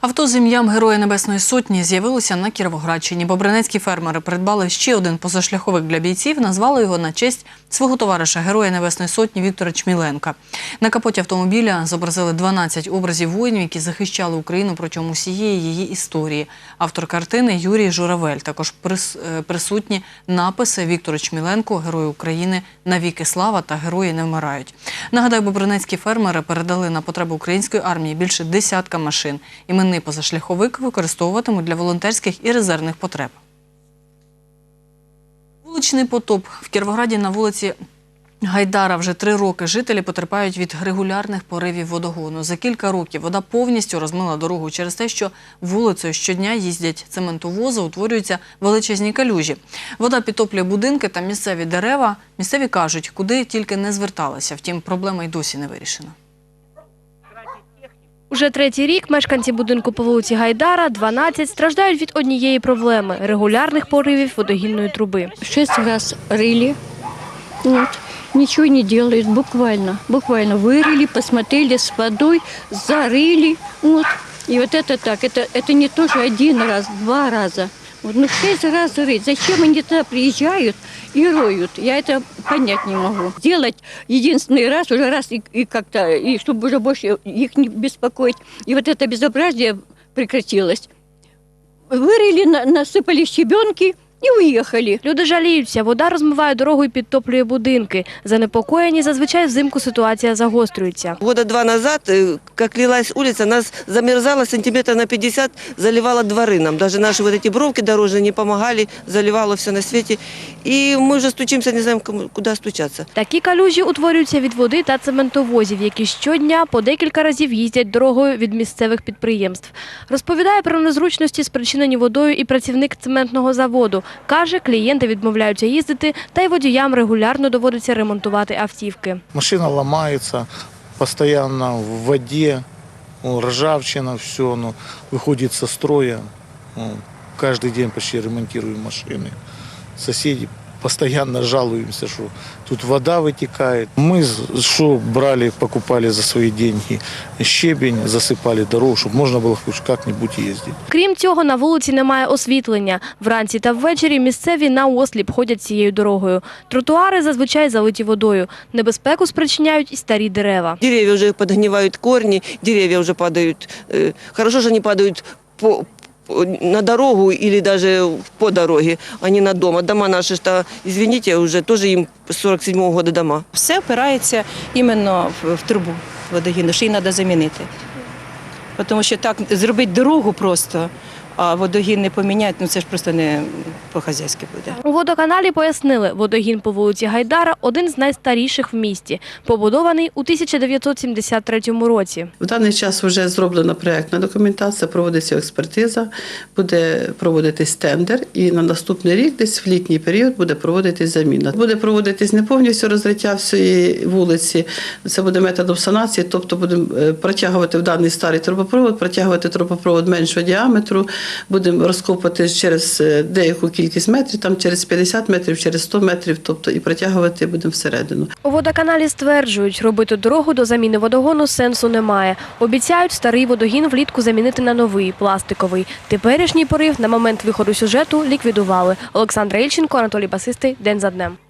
Авто з ім'ям Героя Небесної Сотні з'явилося на Кіровоградщині. Бобринецькі фермери придбали ще один позашляховик для бійців, назвали його на честь свого товариша Героя Небесної Сотні Віктора Чміленка. На капоті автомобіля зобразили 12 образів воїнів, які захищали Україну протягом усієї її історії. Автор картини Юрій Журавель. Також е, присутні написи Віктору Чміленку, Герою України навіки слава та герої не вмирають. Нагадаю, бобринецькі фермери передали на потреби української армії більше десятка машин. Іменний позашляховик використовуватимуть для волонтерських і резервних потреб. Вуличний потоп в Кіровограді на вулиці Гайдара вже три роки жителі потерпають від регулярних поривів водогону. За кілька років вода повністю розмила дорогу через те, що вулицею щодня їздять цементовози, утворюються величезні калюжі. Вода підтоплює будинки та місцеві дерева. Місцеві кажуть, куди тільки не зверталися. Втім, проблема й досі не вирішена. Уже третій рік мешканці будинку по вулиці Гайдара, 12, страждають від однієї проблеми – регулярних поривів водогінної труби. шесть раз рыли. Вот. Ничего не делают, буквально. Буквально вырыли, посмотрели с водой, зарыли. Вот. И вот это так, это, это не тоже один раз, два раза. Вот, ну, шесть раз рыть. Зачем они туда приезжают и роют? Я это понять не могу. Делать единственный раз, уже раз и, и как-то, и чтобы уже больше их не беспокоить. И вот это безобразие прекратилось. Вырыли, на- насыпали щебенки и уехали. Люди жаліються, вода розмиває дорогу і підтоплює будинки. Занепокоєні, зазвичай взимку ситуація загострюється. Года два назад, э, как лилась улица, нас замерзало сантиметров на 50, заливало дворы нам. Даже наши вот эти бровки дорожные не помогали, заливало все на свете. И мы уже стучимся, не знаем, кому- куда стучаться. Такі калюжі утворюються від води та цементовозів, які щодня по декілька разів їздять дорогою від місцевих підприємств. Розповідає про незручності, спричинені водою і працівник цементного заводу. Каже, клієнти відмовляються їздити, та й водіям регулярно доводиться ремонтувати автівки. Машина ломается постоянно в воде, ну, ржавчина, все, ну, выходит со строя. Ну, каждый день почти ремонтируем машины. Соседи постоянно жалуемся, что тут вода вытекает. Мы з- что брали, покупали за свои деньги щебень, засыпали дорогу, чтобы можно было хоть как-нибудь ездить. Крім цього, на вулиці немає освітлення. Вранці та ввечері місцеві наосліп ходять цією дорогою. Тротуари зазвичай залиті водою. Небезпеку спричиняють і старі дерева. Деревья уже подгнивают корни, деревья уже падают. Э, Хорошо, что они падают по, по- на дорогу или даже по дороге, а не на дома. Дома наши, что, извините, уже тоже им 47-го года дома. Все опирається іменно в, в трубу водогіну, що її треба замінити. Тому що так зробити дорогу просто, а водогін не поміняти, ну це ж просто не по-хазяйськи буде. У водоканалі пояснили, водогін по вулиці Гайдара – один з найстаріших в місті, побудований у 1973 році. В даний час вже зроблена проєктна документація, проводиться експертиза, буде проводитись тендер, і на наступний рік, десь в літній період, буде проводитись заміна. Буде проводитись не повністю розриття всієї вулиці. Це буде методом санації, тобто будемо е, протягувати в даний старий трубопровод, протягувати трубопровод меншого діаметру, будемо розкопувати через е, деяку кількість метрів, там через 50 метрів, через 100 метрів, тобто і протягувати будемо всередину. У водоканалі стверджують, робити дорогу до заміни водогону сенсу немає. Обіцяють старий водогін влітку замінити на новий, пластиковий. Теперішній порив на момент виходу сюжету ліквідували. Олександра Ільченко, Анатолій Басистий. День за днем.